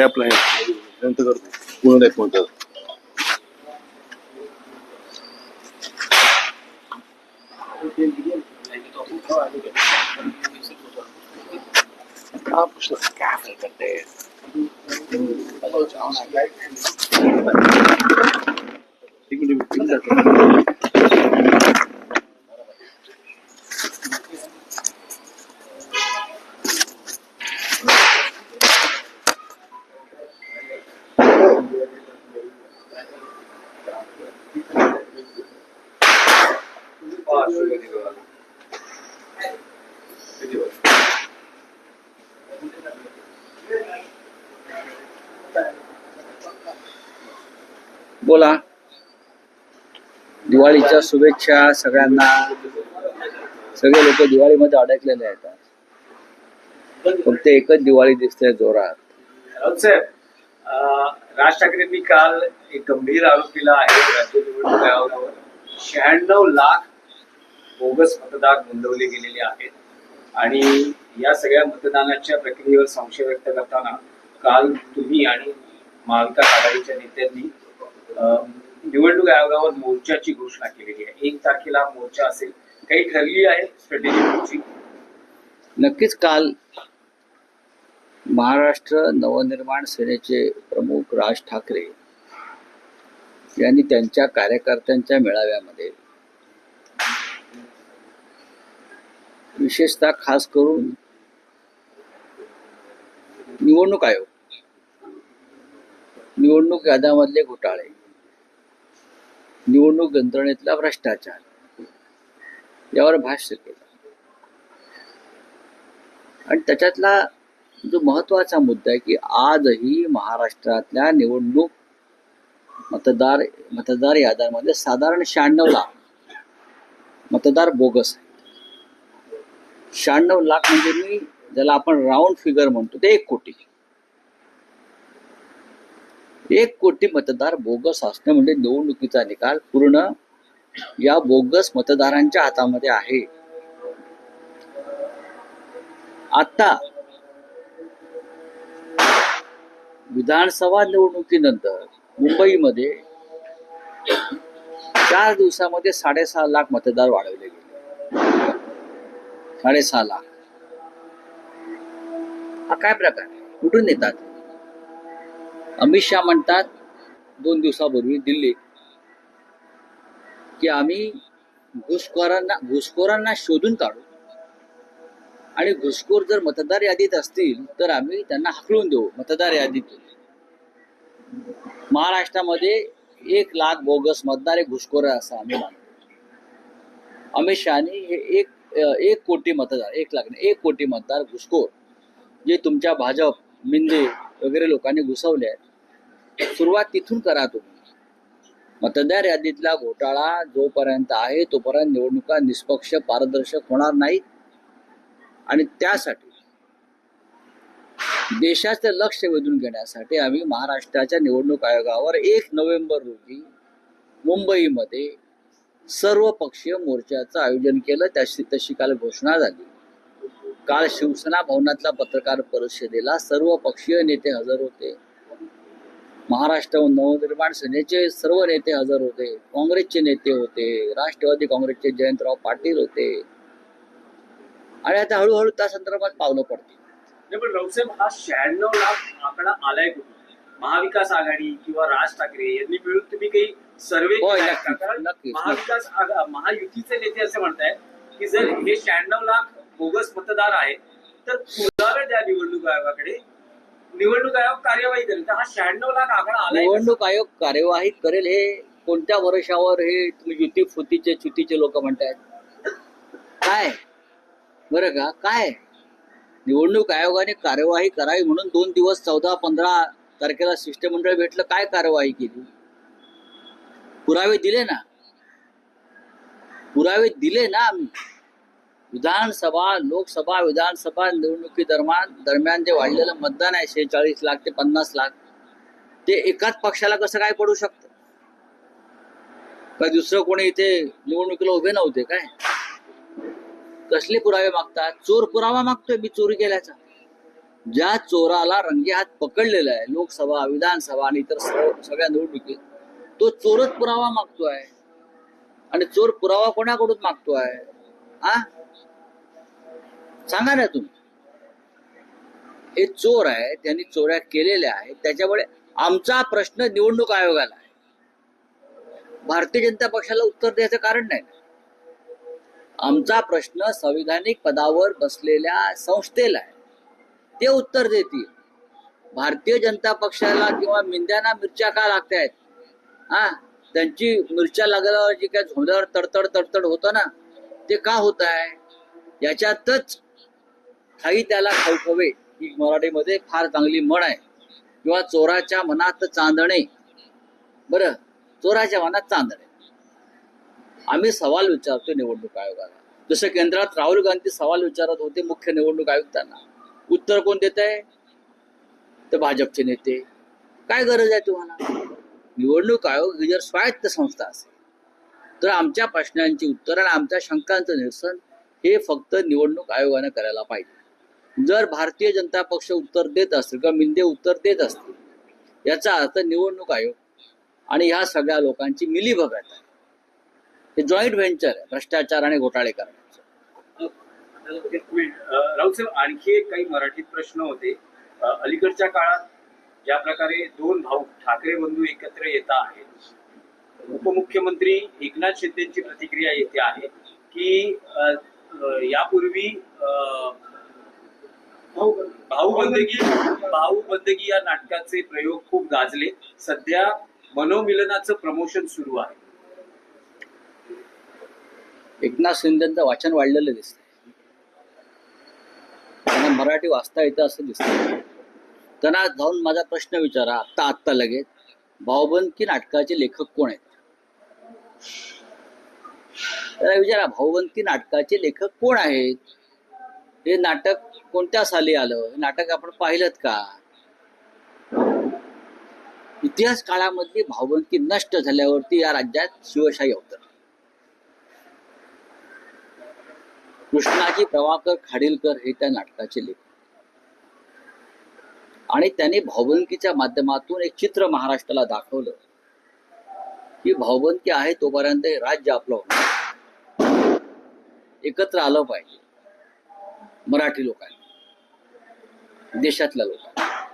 टॅपला आहे नंतर करतो. पूर्ण नाही कोणतं हा एक मिनिट बोला. दिवाळीच्या शुभेच्छा सगळ्यांना. सगळे लोक दिवाळीमध्ये अडकलेले आहेत. फक्त एकच दिवाळी दिसते जोरात. राज ठाकरेंनी काल एक गंभीर आरोप केला आहे राज्य निवडणूक आयोगावर. शहाण्णव लाख बोगस मतदार नोंदवले गेलेले आहेत. आणि या सगळ्या मतदानाच्या प्रक्रियेवर संशय व्यक्त करताना काल तुम्ही आणि महाविकास आघाडीच्या नेत्यांनी निवडणूक आयोगावर मोर्चाची घोषणा केलेली आहे. एक तारखेला मोर्चा असेल. काही ठरली आहे स्ट्रॅटेजी नक्कीच काल महाराष्ट्र नवनिर्माण सेनेचे प्रमुख राज ठाकरे यांनी त्यांच्या कार्यकर्त्यांच्या मेळाव्यामध्ये विशेषतः खास करून निवडणूक आयोग निवडणूक याद्यामधले घोटाळे निवडणूक यंत्रणेतला भ्रष्टाचार. यावर भाष्य केलं. आणि त्याच्यातला जो महत्त्वाचा मुद्दा आहे की आजही महाराष्ट्रातल्या निवडणूक मतदार मतदार याद्यांमध्ये साधारण शहाण्णव लाख मतदार बोगस आहेत. शहाण्णव लाख म्हणजे मी ज्याला आपण राऊंड फिगर म्हणतो ते एक कोटी. एक कोटी मतदार बोगस असणं म्हणजे निवडणुकीचा निकाल पूर्ण या बोगस मतदारांच्या हातामध्ये आहे. आता विधानसभा निवडणुकीनंतर मुंबईमध्ये चार दिवसामध्ये साडेसहा लाख मतदार वाढवले गेले. साडेसहा लाख. हा काय प्रकार कुठून येतात? अमित शहा म्हणतात दोन दिवसापूर्वी दिल्ली की आम्ही घुसखोरांना घुसखोरांना शोधून काढू. आणि घुसखोर जर मतदार यादीत असतील तर आम्ही त्यांना हाकलून देऊ मतदार यादीतून महाराष्ट्रामध्ये एक लाख बोगस मतदार हे घुसखोर आहे असं आम्ही मानतो. अमित शहानी हे एक एक कोटी मतदार एक लाख एक कोटी मतदार घुसखोर जे तुमच्या भाजप मिंदे वगैरे लोकांनी घुसवले आहेत. सुरुवात तिथून करा तुम्ही. मतदार यादीतला घोटाळा जोपर्यंत आहे तोपर्यंत निवडणुका निष्पक्ष पारदर्शक होणार नाहीत. आणि त्यासाठी देशाचं लक्ष वेधून घेण्यासाठी आम्ही महाराष्ट्राच्या निवडणूक आयोगावर एक नोव्हेंबर रोजी मुंबईमध्ये सर्व पक्षीय मोर्चाचं आयोजन केलं. त्याशी तशी काल घोषणा झाली. काल शिवसेना भवनातल्या पत्रकार परिषदेला सर्व पक्षीय नेते हजर होते. महाराष्ट्र नवनिर्माण सेनेचे सर्व नेते हजर होते. काँग्रेसचे नेते होते. राष्ट्रवादी काँग्रेसचे जयंतराव पाटील होते. आणि आता हळूहळू त्या संदर्भात पावलं पडतील. नाही पण राऊतसाहेब हा शहाण्णव लाख आकडा आलाय कुठून? महाविकास आघाडी किंवा राज ठाकरे यांनी मिळून तुम्ही काही सर्वे महाविकास महायुतीचे नेते असे म्हणतायत की जर हे शहाण्णव लाख बोगस मतदार आहेत तर पुरावे द्या निवडणूक आयोगाकडे. निवडणूक आयोग कार्यवाही करेल. तर हा शहाण्णव लाख आकडा आला निवडणूक आयोग कार्यवाही करेल हे कोणत्या वर्षावर हे तुम्ही युती फुतीचे चुतीचे लोक म्हणतायत? काय? बरं का? काय? निवडणूक आयोगाने कार्यवाही करावी म्हणून दोन दिवस चौदा पंधरा तारखेला शिष्टमंडळ भेटलं. काय कार्यवाही केली? पुरावे दिले ना? पुरावे दिले ना आम्ही? विधानसभा लोकसभा विधानसभा निवडणुकी दरम्यान दरम्यान जे वाढलेलं मतदान आहे शेहेचाळीस लाख ते पन्नास लाख ते एकाच पक्षाला कसं काय पडू शकतं? काय दुसरं कोणी इथे निवडणुकीला उभे नव्हते काय? कसले पुरावे मागतात? चोर पुरावा मागतोय मी चोरी केल्याचा. ज्या चोराला रंगेहात पकडलेला आहे लोकसभा विधानसभा आणि इतर सगळ्या निवडणुकीत तो चोरच पुरावा मागतोय. आणि चोर पुरावा कोणाकडून मागतोय? आ? सांगा ना तुम्ही. हे चोर आहे त्यांनी चोऱ्या केलेल्या आहेत त्याच्यामुळे आमचा प्रश्न निवडणूक आयोगाला आहे. भारतीय जनता पक्षाला उत्तर द्यायचं कारण नाही. आमचा प्रश्न संविधानिक पदावर बसलेल्या संस्थेला आहे. ते उत्तर देतील. भारतीय जनता पक्षाला किंवा मिंद्यांना मिरच्या का लागत आहेत हा? त्यांची मिरच्या लागल्यावर जी काय झोंड्यावर तडतड तडतड होतं ना ते का होत आहे याच्यातच काही त्याला खवखवे. ही मराठीमध्ये फार चांगली म्हण आहे. किंवा चोराच्या मनात चांदणे. बरं चोराच्या मनात चांदणे. आम्ही सवाल विचारतो निवडणूक आयोगाला. जसं केंद्रात राहुल गांधी सवाल विचारत होते मुख्य निवडणूक आयुक्तांना. उत्तर कोण देत आहे? तर भाजपचे नेते. काय गरज आहे तुम्हाला? निवडणूक आयोग ही जर स्वायत्त संस्था असेल तर आमच्या प्रश्नांची उत्तर आणि आमच्या शंकांचं निरसन हे फक्त निवडणूक आयोगानं करायला पाहिजे. जर भारतीय जनता पक्ष उत्तर देत असतील किंवा मिंदे उत्तर देत असतील याचा अर्थ निवडणूक आयोग आणि ह्या सगळ्या लोकांची मिली आहे. हे जॉईंट व्हेंचर आहे भ्रष्टाचार आणि घोटाळे करण्याचं. राऊत साहेब आणखी एक काही मराठीत प्रश्न होते. अलीकडच्या काळात ज्या प्रकारे दोन भाऊ ठाकरे बंधू एकत्र येत आहेत उपमुख्यमंत्री एकनाथ शिंदेची प्रतिक्रिया येते आहे की यापूर्वी अं, भाऊ बंदगी भाऊ बंदगी या नाटकाचे प्रयोग खूप गाजले. सध्या मनोमिलनाचं प्रमोशन सुरू आहे. एकनाथ शिंदेचं वाचन वाढलेलं दिसत त्यांना मराठी वाचता येतं असं दिसतं त्यांना जाऊन माझा प्रश्न विचारा. आत्ता आत्ता लगेच. भाऊबंदकी नाटकाचे लेखक कोण आहेत? त्याला विचारा भाऊबंदकी नाटकाचे लेखक कोण आहेत? हे नाटक कोणत्या साली आलं? हे नाटक आपण पाहिलं का? इतिहास काळामधली भावंकी नष्ट झाल्यावरती या राज्यात शिवशाही अवतरली कृष्णाजी प्रभाकर खाडीलकर हे त्या नाटकाचे लेखक. आणि त्याने भाऊबंदकीच्या माध्यमातून एक चित्र महाराष्ट्राला दाखवलं. की भाऊबंदकी आहे तोपर्यंत हे राज्य आपलं होणार. एकत्र आलं पाहिजे. मराठी लोकांनी. देशातल्या लोकांना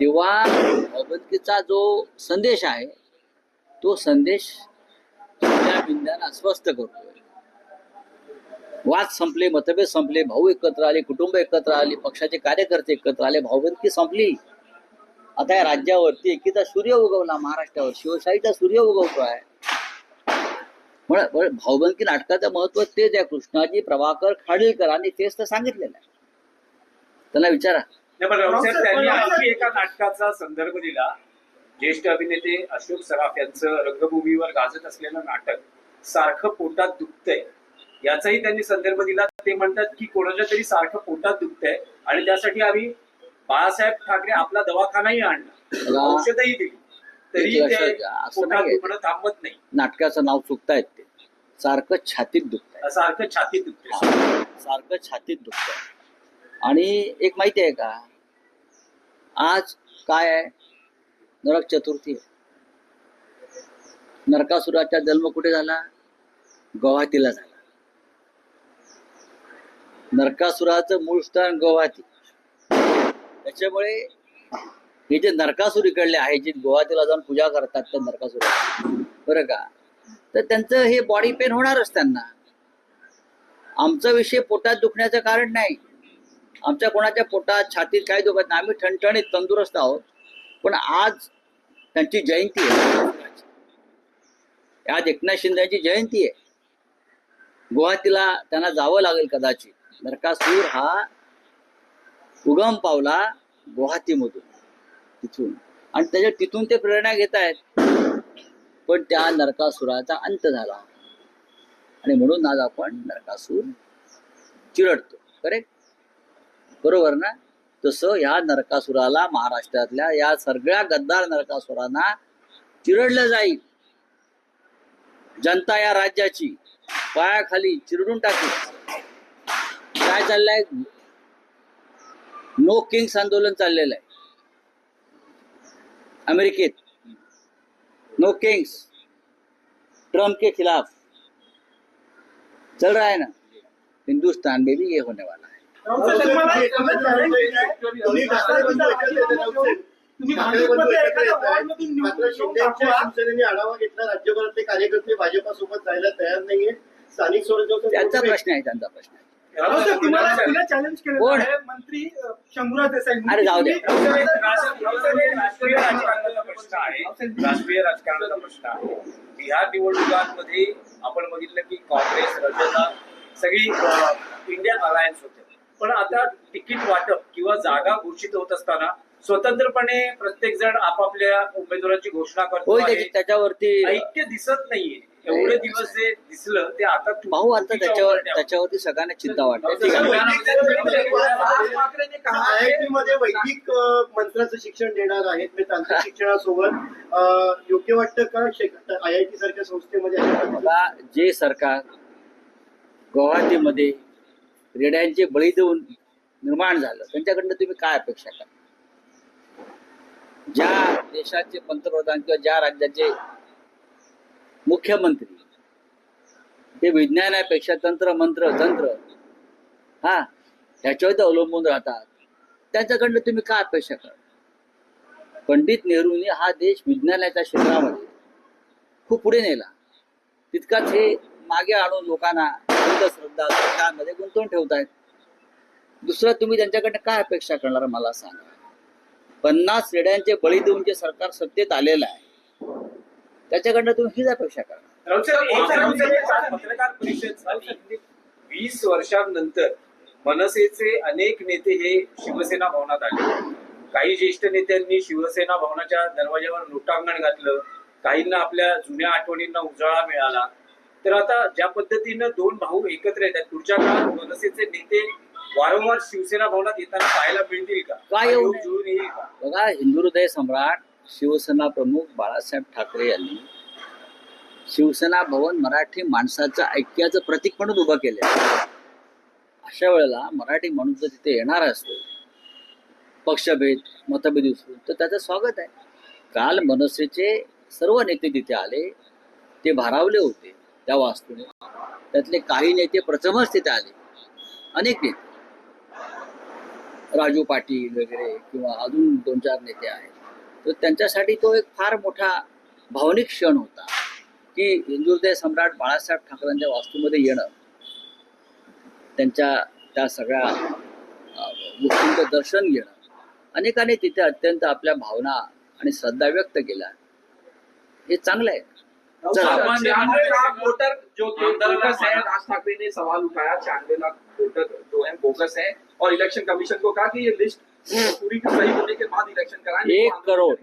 तेव्हा भाऊबंदकीचा जो संदेश आहे तो संदेश तुमच्या बिंद्यांना अस्वस्थ करतो. वाद संपले मतभेद संपले भाऊ एकत्र आले कुटुंब एकत्र आले पक्षाचे कार्यकर्ते एकत्र आले भाऊबंदकी संपली. आता या राज्यावरती एकीचा सूर्य उगवला महाराष्ट्रावर. शिवशाहीचा सूर्य उगवतो आहे. म्हण- भाऊबंदकी नाटकाचं महत्त्व तेच आहे. कृष्णाजी प्रभाकर खाडीलकरांनी तेच तर सांगितलेलं आहे. त्यांना विचारा. नाही, पण राऊत साहेब त्यांनी आणखी एका नाटकाचा संदर्भ दिला. ज्येष्ठ अभिनेते अशोक सराफ यांचं रंगभूमीवर गाजत असलेलं नाटक सारखं पोटात दुखतंय. याचाही त्यांनी संदर्भ दिला. ते म्हणतात की कोणाच्या तरी सारखं पोटात दुखतंय आणि त्यासाठी आम्ही बाळासाहेब ठाकरे आपला दवाखानाही आणला. औषधही दिली. तरी ते थांबत नाही. नाटकाचं नाव चुकतायत ते. सारखं छातीत दुखत सारखं छातीत दुखतंय. सारखं छातीत दुखत आणि एक माहिती आहे का? आज काय आहे? नरक चतुर्थी आहे. नरकासुराचा जन्म कुठे झाला? गोवातीला झाला. नरकासुराचं मूळ स्थान गुवाहाटी. त्याच्यामुळे हे जे नरकासूर इकडले आहे जे गोवातीला जाऊन पूजा करतात त्या नरकासुरा बरं का? तर त्यांचं हे बॉडी पेन होणारच त्यांना. आमचा विषय पोटात दुखण्याचं कारण नाही. आमच्या कोणाच्या पोटात छातीत काही दुखत नाही. आम्ही ठणठणीत तंदुरुस्त आहोत. पण आज त्यांची जयंती आहे. आज एकनाथ शिंदेची जयंती आहे. गुवाहाटीला त्यांना जावं लागेल कदाचित. नरकासूर हा उगम पावला गुवाहाटीमधून तिथून. आणि त्याच्या तिथून ते प्रेरणा घेत आहेत. पण त्या नरकासुराचा अंत झाला. आणि म्हणून आज आपण नरकासूर चिरडतो. करेक्ट बरोबर ना? तसं ह्या नरकासुराला महाराष्ट्रातल्या या सगळ्या गद्दार नरकासुरांना चिरडलं जाईल. जनता या राज्याची पायाखाली चिरडून टाकेल. काय चाललंय? नो किंग्स आंदोलन चाललेलं आहे. अमेरिकेत. नो किंग्स ट्रम्प के खिलाफ. चल रहा है ना? हिंदुस्तान में भी ये होने वाला आढावा घेतला राज्यभरातले कार्यकर्ते भाजपासोबत जायला तयार नाहीये. स्थानिक त्यांचा प्रश्न आहे त्यांचा प्रश्न आहे. तुम्हाला चॅलेंज केलं कोण? आहे मंत्री शंभूराज देसाई. अरे जाऊ दे. राष्ट्रीय राजकारणाचा प्रश्न आहे. राष्ट्रीय राजकारणाचा प्रश्न आहे. बिहार निवडणुकांमध्ये आपण बघितलं की काँग्रेस रजता सगळी इंडियन अलायन्स होते. पण आता तिकीट वाटप किंवा जागा घोषित होत असताना स्वतंत्रपणे प्रत्येक जण आपापल्या उमेदवाराची घोषणा करतो होय आहे. त्याची- त्याच्यावरती ऐक्य दिसत नाहीये. एवढे दिवस जे दिसलं ते आता भाऊ आता चुकीच्या त्याच्यावर. त्याच्यावरती सगळ्यांना चिंता वाटते. ठीक आहे. आयआयटी मध्ये वैदिक अ, मंत्राचं शिक्षण देणार आहेत. म्हणजे तांत्रिक शिक्षणासोबत अ, योग्य वाटतं का? आयआयटी सारख्या संस्थेमध्ये अशा प्रकारचं- बघा जे सरकार गुवाहाटीमध्ये रेड्यांचे बळी देऊन निर्माण झालं. त्यांच्याकडनं तुम्ही काय अपेक्षा करा ज्या देशाचे पंतप्रधान किंवा ज्या राज्याचे मुख्यमंत्री ते विज्ञानापेक्षा तंत्र मंत्र तंत्र हा ह्याच्यावर अवलंबून राहतात. त्यांच्याकडनं तुम्ही काय अपेक्षा करा पंडित नेहरूंनी हा देश विज्ञानाच्या क्षेत्रामध्ये खूप पुढे नेला. तितकाच हे मागे आणून लोकांना अंधश्रद्धा सरकारमध्ये गुंतवून ठेवतायत. दुसरं तुम्ही त्यांच्याकडनं काय अपेक्षा करणार मला सांगा. पन्नास रेड्यांचे बळी देऊन जे सरकार सत्तेत आलेलं आहे त्याच्याकडनं तुम्ही हीच अपेक्षा करणार. वीस वर्षांनंतर मनसेचे अनेक नेते हे शिवसेना भवनात आले. काही ज्येष्ठ नेत्यांनी शिवसेना भवनाच्या दरवाज्यावर लोटांगण घातलं. काहींना आपल्या जुन्या आठवणींना उजाळा मिळाला. तर आता ज्या पद्धतीनं दोन भाऊ एकत्र येतात पुढच्या काळात मनसेचे नेते वारंवार शिवसेना भवनात येताना पाहायला मिळतील का? काय योग? जुळून येईल का? बघा हिंदू हृदय सम्राट शिवसेना प्रमुख बाळासाहेब ठाकरे यांनी शिवसेना भवन मराठी माणसाचं ऐक्याचं प्रतीक म्हणून उभं केलं अशा वेळेला मराठी माणूस जर तिथे येणार असेल पक्षभेद मतभेद विसरून तर त्याचं स्वागत आहे. काल मनसेचे सर्व नेते तिथे आले ते भारावले होते. त्या वास्तूने त्यातले काही नेते प्रथमच तिथे आले. अनेक नेते. राजू पाटील वगैरे किंवा अजून दोन चार नेते आहेत. तर त्यांच्यासाठी तो एक फार मोठा भावनिक क्षण होता. की हिंदुहृदय सम्राट बाळासाहेब ठाकरेंच्या वास्तूमध्ये येणं. त्यांच्या त्या सगळ्या गोष्टींचं दर्शन घेणं. अनेकांनी तिथे अत्यंत आपल्या भावना आणि श्रद्धा व्यक्त केल्या. हे चांगलं आहे. लाख वोटर जो बोगस है राज ठाकरे ने सवाल उठाया छियानवे लाख वोटर जो है बोगस है और इलेक्शन कमीशन को कहा कि ये लिस्ट पूरी की सही होने के बाद इलेक्शन कराएँ एक करोड़।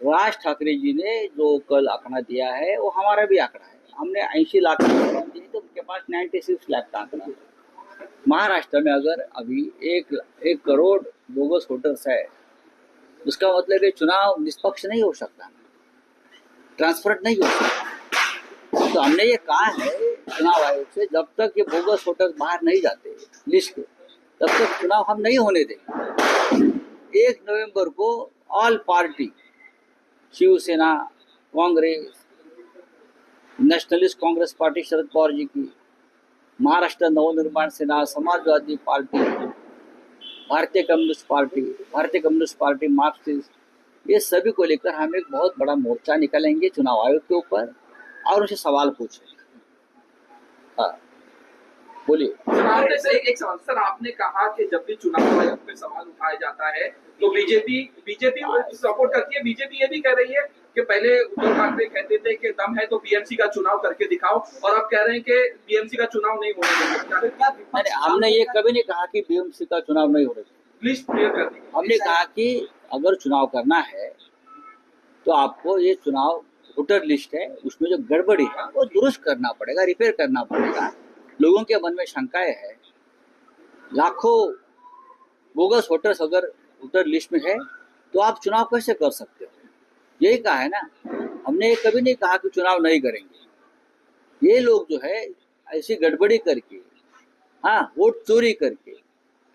राज ठाकरे जी ने जो कल आंकड़ा दिया है वो हमारा भी आंकड़ा है। हमने ऐसी लाख दिया, तो उनके पास नाइन्टी सिक्स लाख का आंकड़ा है। महाराष्ट्र में अगर अभी एक एक करोड़ बोगस वोटर्स है उसका मतलब ये चुनाव निष्पक्ष नहीं हो सकता। ट्रांसपेरेंट नहीं हो तो हमने ये कहा है, चुनाव आयोग से, जब तक ये बोगस वोटर्स बाहर नहीं जाते, लिस्ट के, तब तक चुनाव हम नहीं होने देंगे। एक नवंबर को all party Shiv Sena, Congress Nationalist Congress Party, Sharad Pawar ji की, Maharashtra Navnirman Sena, Samajwadi Party, Bharatiya Communist Party, Bharatiya Communist Party, Marxist ये सभी को लेकर हम एक बहुत बड़ा मोर्चा निकालेंगे चुनाव आयोग के ऊपर और उनसे सवाल पूछेंगे। हाँ बोलिए। आपने एक, एक सवाल। सर आपने कहा कि जब भी चुनाव आयोग पे सवाल उठाया जाता है तो बीजेपी बीजेपी सपोर्ट करती है। बीजेपी ये भी कह रही है कि पहले उद्धव ठाकरे कहते थे कि दम है तो बीएमसी का चुनाव करके दिखाओ और अब कह रहे हैं कि बीएमसी का चुनाव नहीं होने देंगे। हमने ये कभी नहीं कहा कि बीएमसी का चुनाव नहीं होने चाहिए लिस्ट क्लियर कर दी। हमने कहा कि अगर चुनाव करना है तो आपको ये चुनाव वोटर लिस्ट है, उसमें जो गड़बड़ी है, वो दुरुस्त करना पड़ेगा रिपेयर करना पड़ेगा। लोगों के मन में शंकाएँ है। लाखों बोगस वोटर्स अगर वोटर लिस्ट में है तो आप चुनाव कैसे कर सकते हो? यही कहा है ना, हमने कभी नहीं कहा कि चुनाव नहीं करेंगे। ये लोग जो है, ऐसी गड़बड़ी करके हाँ वोट चोरी करके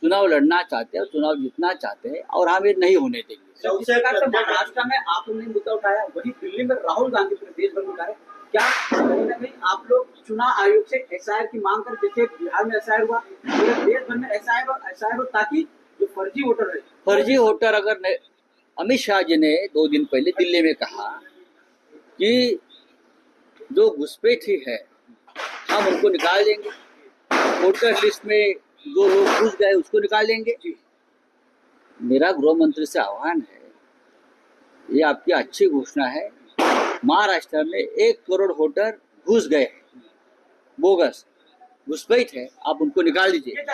चुनाव लड़ना चाहते हैं चुनाव जीतना चाहते हैं और हम ये नहीं होने देंगे। राउत जिस साहेब, प्रकार से महाराष्ट्र में आपने मुद्दा उठाया वही दिल्ली में राहुल गांधी देश भर में उठाए क्या कहीं ना कहीं आप लोग चुनाव आयोग से एस की मांग कर जैसे बिहार में एस हुआ पूरे देश भर में एस एस हो ताकि जो फर्जी वोटर है फर्जी वोटर अगर अमित शाह जी ने दो दिन पहले दिल्ली में कहा कि जो घुसपैठी है हम उनको निकाल देंगे। वोटर लिस्ट में जो लोग घुस गए उसको निकाल देंगे मेरा गृह मंत्री से आह्वान है ये आपकी अच्छी घोषणा है। महाराष्ट्र में एक करोड़ वोटर घुस गए हैं बोगस घुसपैठ है आप उनको निकाल दीजिए।